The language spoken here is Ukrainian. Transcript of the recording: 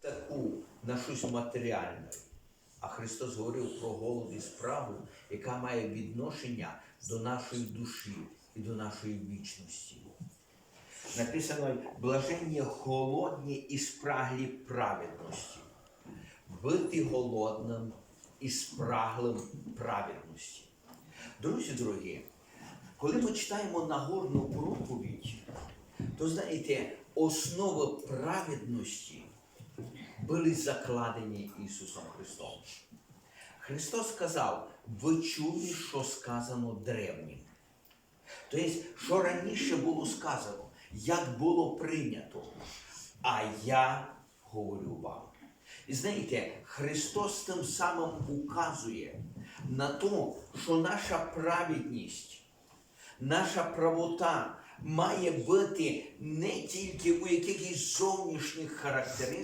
таку на щось матеріальне. А Христос говорив про голод і справу, яка має відношення до нашої душі і до нашої вічності. Написано блаженні голодні і спраглі праведності. Бити голодним і спраглим праведності. Друзі дорогі, коли ми читаємо Нагорну проповідь, то знаєте, основи праведності були закладені Ісусом Христом. Христос сказав, ви чули, що сказано древнім. Тобто, що раніше було сказано, як було прийнято, а я говорю вам. І знаєте, Христос тим самим указує на те, що наша праведність, наша правота має бути не тільки у якихось зовнішніх характеристиках,